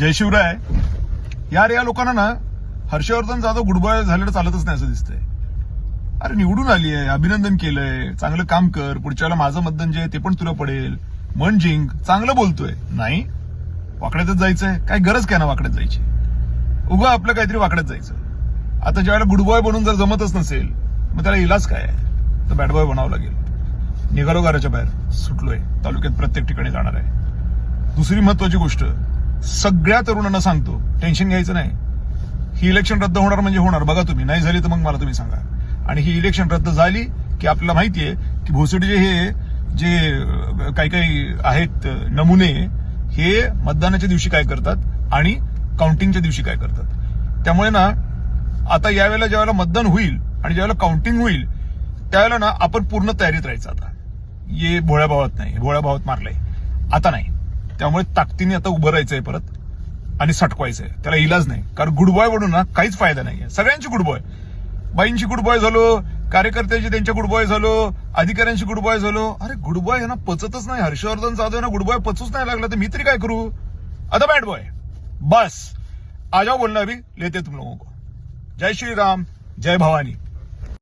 जय शिवराय यार या लोकांना ना हर्षवर्धन जाधव गुडबॉय झालेलं चालतच नाही असं दिसतंय. अरे निवडून आली आहे अभिनंदन केलंय चांगलं काम कर पुढच्या वेळेला माझं मतदान जे आहे ते पण तुला पडेल. मन जिंक चांगलं बोलतोय. नाही वाकड्यातच जायचंय. काय गरज काय ना वाकड्यात जायची? उगा आपलं काहीतरी वाकड्यात जायचं. आता ज्यावेळेला गुडबॉय बनून जर जमतच नसेल मग त्याला इलाज काय तर बॅड बॉय बनावं लागेल. निघालो घराच्या बाहेर. सुटलोय. तालुक्यात प्रत्येक ठिकाणी जाणार आहे. दुसरी महत्वाची गोष्ट सगळ्या तरुणांना सांगतो टेन्शन घ्यायचं नाही. ही इलेक्शन रद्द होणार म्हणजे होणार बघा तुम्ही. नाही झाली तर मग मला तुम्ही सांगा. आणि ही इलेक्शन रद्द झाली की आपल्याला माहितीये की भोसडीचे हे जे काही काही आहेत नमुने हे मतदानाच्या दिवशी काय करतात आणि काउंटिंगच्या दिवशी काय करतात. त्यामुळे ना आता यावेळेला ज्यावेळेला मतदान होईल आणि ज्यावेळेला काउंटिंग होईल त्यावेळेला ना आपण पूर्ण तयारीत राहायचं आता. ये भोळ्या भावात नाही भोळ्या भावात मारलंय. आता नाही. त्यामुळे ताकदीने आता उभं राहायचंय परत आणि सटकवायचंय. त्याला इलाज नाही. कारण गुड बॉय ना काहीच फायदा नाहीये. सगळ्यांची गुड बॉय बाईंची गुड बॉय झालो कार्यकर्त्यांची त्यांच्या गुड बॉय झालो अधिकाऱ्यांची गुड बॉय झालो. अरे गुड बॉय ना पचतच नाही. हर्षवर्धन जाधव ना गुड बॉय पचूच नाही लागला तर मी तरी काय करू? आता बॅड बॉय बस. आजा बोलणार बोलना अभी लेते तुम लोगों को. जय श्रीराम. जय भवानी.